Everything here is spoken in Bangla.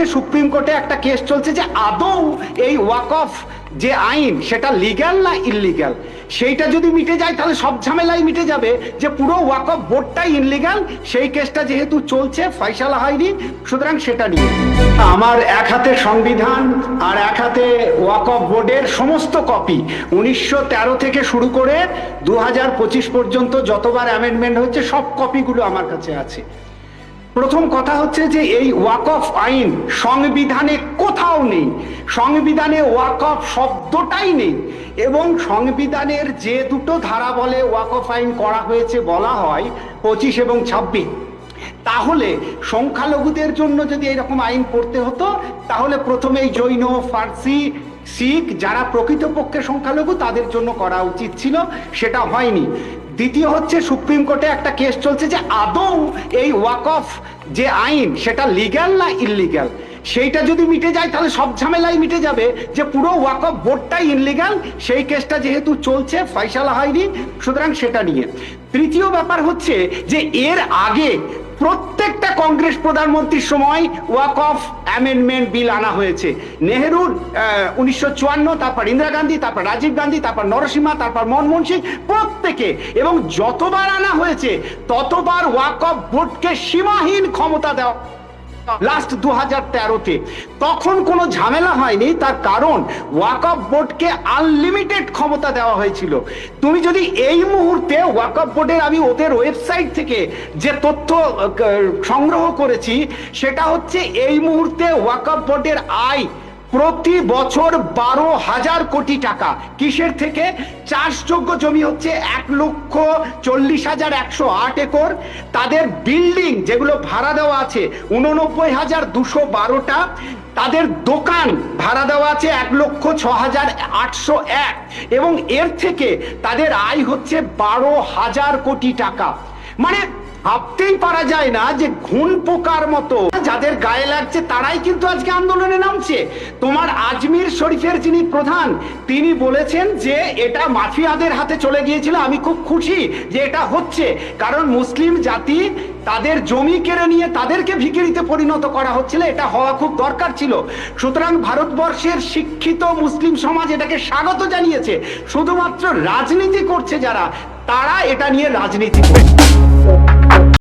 হচ্ছে সুপ্রিম কোর্টে একটা কেস চলছে যে আদৌ এই ওয়াক অফ যে আইন, সেটা লিগ্যাল না ইললিগ্যাল? সেইটা যদি মিটে যায়, তাহলে সব ঝামেলাই মিটে যাবে যে পুরো ওয়াক অফ বোর্ডটাই ইনলিগাল সেই কেসটা যেহেতু চলছে ফয়সালা হয়নি, সুতরাং সেটা নিয়ে। আমার এক হাতে সংবিধান আর এক হাতে ওয়াক অফ বোর্ডের সমস্ত কপি। উনিশশো তেরো থেকে শুরু করে দু হাজার পঁচিশ পর্যন্ত যতবার অ্যামেন্ডমেন্ট হচ্ছে সব কপিগুলো আমার কাছে আছে। প্রথম কথা হচ্ছে যে এই ওয়াক অফ আইন সংবিধানে কোথাও নেই। সংবিধানে ওয়াক অফ শব্দটাই নেই এবং সংবিধানের যে দুটো ধারা বলে ওয়াক অফ আইন করা হয়েছে বলা হয় পঁচিশ এবং ছাব্বিশ। তাহলে সংখ্যালঘুদের জন্য যদি এরকম আইন করতে হতো, তাহলে প্রথমেই জৈন, ফার্সি শিখ যারা প্রকৃতপক্ষে সংখ্যালঘু, তাদের জন্য করা উচিত ছিল, সেটা হয়নি। দ্বিতীয় হচ্ছে, সুপ্রিম কোর্টে একটা কেস চলছে যে আদৌ এই ওয়াক অফ যে আইন, সেটা লিগ্যাল না ইললিগ্যাল? সেইটা যদি মিটে যায়, তাহলে সব ঝামেলাই মিটে যাবে যে পুরো ওয়াক অফ বোর্ডটাই ইনলিগাল সেই কেসটা যেহেতু চলছে ফয়সালা হয়নি, সুতরাং সেটা নিয়ে। তৃতীয় ব্যাপার হচ্ছে যে এর আগে প্রত্যেকটা কংগ্রেস প্রধানমন্ত্রীর সময় ওয়াক অফ অ্যামেন্ডমেন্ট বিল আনা হয়েছে। নেহেরু উনিশশো চুয়ান্ন, তারপর ইন্দিরা গান্ধী, তারপর রাজীব গান্ধী, তারপর নরসিংহা তারপর মনমোহন সিং প্রত্যেকে এবং যতবার আনা হয়েছে, ততবার ওয়াক অফ ভোটকে সীমাহীন ক্ষমতা দেওয়া লাস্ট দু হাজার তেরোতে। তখন কোনো ঝামেলা হয়নি, তার কারণ ওয়াকফ বোর্ডকে আনলিমিটেড ক্ষমতা দেওয়া হয়েছিল। তুমি যদি এই মুহূর্তে ওয়াকফ বোর্ডের আমি ওদের ওয়েবসাইট থেকে যে তথ্য সংগ্রহ করেছি, সেটা হচ্ছে এই মুহূর্তে ওয়াকফ বোর্ডের আয় প্রতি বছর বারো হাজার কোটি টাকা। কিসের থেকে? চাষযোগ্য জমি হচ্ছে এক লক্ষ চল্লিশ হাজার একশো আট একর। তাদের বিল্ডিং যেগুলো ভাড়া দেওয়া আছে, উননব্বই হাজার দুশো বারোটা। তাদের দোকান ভাড়া দেওয়া আছে এক লক্ষ ছ হাজার আটশো এক। এবং এর থেকে তাদের আয় হচ্ছে বারো হাজার কোটি টাকা। মানে ভাবতেই পারা যায় না যে ঘুণ পোকার মতো। যাদের গায়ে লাগছে তারাই কিন্তু আজকে আন্দোলনে নামছে। তোমার আজমির শরীফের যিনি প্রধান, তিনি বলেছেন যে এটা মাফিয়াদের হাতে চলে গিয়েছিল। আমি খুব খুশি যে এটা হচ্ছে। কারণ মুসলিম জাতি তাদের জমি কেড়ে নিয়ে তাদেরকে ভিকিরিতে পরিণত করা হচ্ছিল। এটা হওয়া খুব দরকার ছিল। সুতরাং ভারতবর্ষের শিক্ষিত মুসলিম সমাজ এটাকে স্বাগত জানিয়েছে। শুধুমাত্র রাজনীতি করছে যারা, তারা এটা নিয়ে রাজনীতি করছে।